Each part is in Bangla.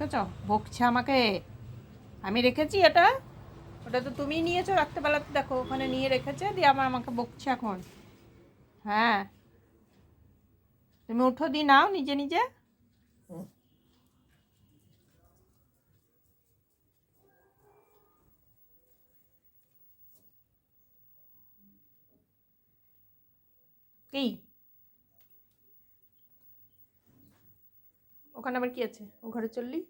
দেখেছ? বকছে আমাকে। আমি রেখেছি এটা। ওটা তো তুমি নিয়েছো রাত্রেবেলাতে দেখো, ওখানে নিয়ে রেখেছে, দিয়ে আমার আমাকে বকছে এখন। হ্যাঁ। তুমি উঠো দি নাও নিজে নিজে। কি ওখানে আবার কি আছে? ও ঘরে চললি?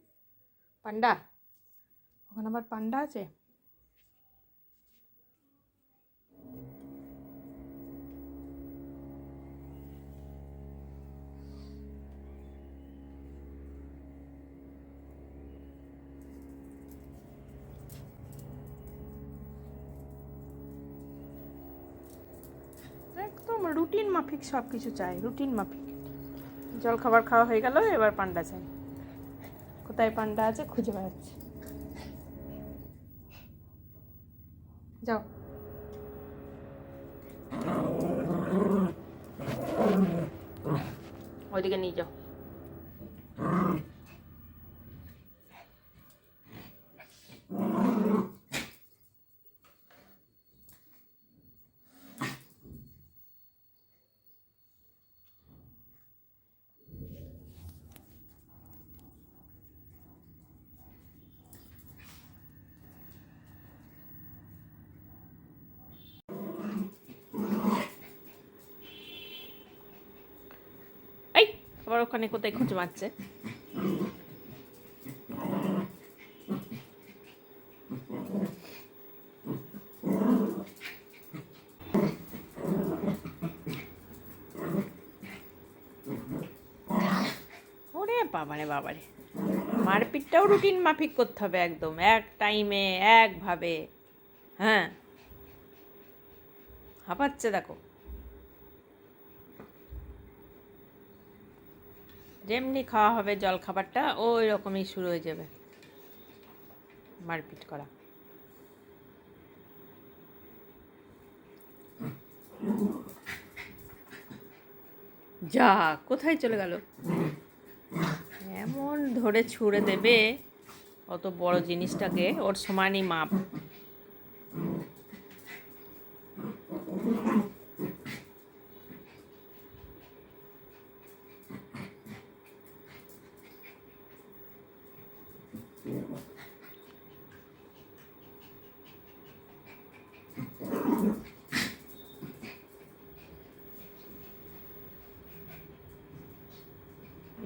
পান্ডা? ওখানে আবার পান্ডা আছে? একদম রুটিন মাফিক সব কিছু চাই রুটিন মাফিক। জল খাবার খাওয়া হয়ে গেল, এবার পান্ডা চাই। কোথায় পান্ডা আছে খুঁজে বেড়াচ্ছে। যাও। ওইদিকে নিয়ে যাও এই আবার ওখানে কোথায় খুঁজে মারছে ওরে বাবারে বাবারে। মারপিটটাও রুটিন মাফিক করতে হবে একদম, এক টাইমে একভাবে। হ্যাঁ। হাঁপাচ্ছে দেখো। যেমনি খাওয়া হবে জল খাবারটা ওই রকমই শুরু হয়ে যাবে। মারপিট করা। যা, কোথায় চলে গেল? এমন ধরে ছুঁড়ে দেবে, অত বড় জিনিসটাকে, ওর সমানই মাপ।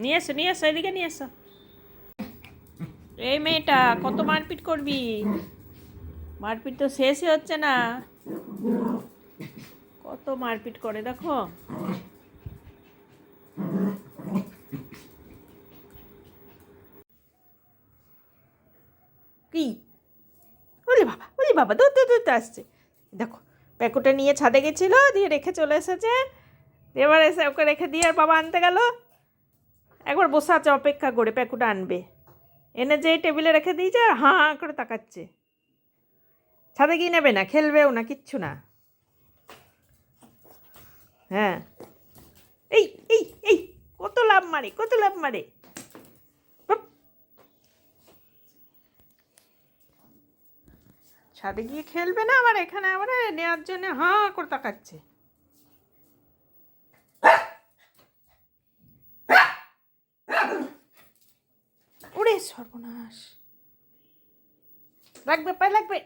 নিয়ে এসো নিয়ে এসো, এদিকে নিয়ে এসো। এই মেয়েটা কত মারপিট করবি? মারপিট তো শেষই হচ্ছে না। কত মারপিট করে, দেখো। কি? বলি বাবা বলি বাবা, দূর দূর আসছে। দেখো প্যাকুটা নিয়ে ছাদে গেছিল, দিয়ে রেখে চলে এসেছে। এবার এসে ওকে রেখে দিয়ে আর বাবা আনতে গেল। একবার বসে আছে, অপেক্ষা করে, প্যাকুটা আনবে। এনে যে টেবিলে রেখে দিয়েছে হাঁ হাঁ করে তাকাচ্ছে। ছাদে গিয়ে নেবে না, খেলবেও না, কিচ্ছু না। হ্যাঁ। এই এই এই, কত লাভ মারে, কত লাভ মারে। ছাদে গিয়ে খেলবে না, আবার এখানে, আবার নেওয়ার জন্য হাঁ করে তাকাচ্ছে ওরে সর্বনাশ। লাগবে পায়ে লাগবে।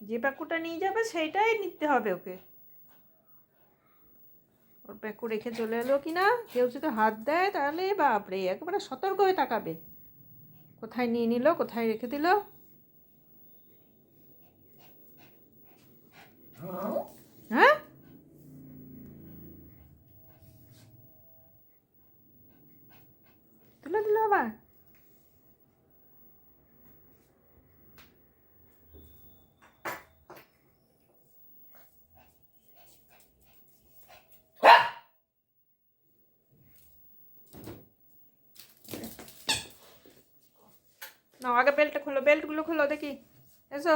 যে প্যাকুটা নিয়ে যাবে সেইটাই নিতে হবে ওকে। ওর প্যাকু রেখে চলে এলো কি না কেউ যদি হাত দেয় তাহলে বাপরে একেবারে সতর্ক হয়ে তাকাবে। কোথায় নিয়ে নিল কোথায় রেখে দিল? হ্যাঁ তুলে দিল আবার না আগে বেল্টটা খোলো বেল্টগুলো খোলো দেখি এসো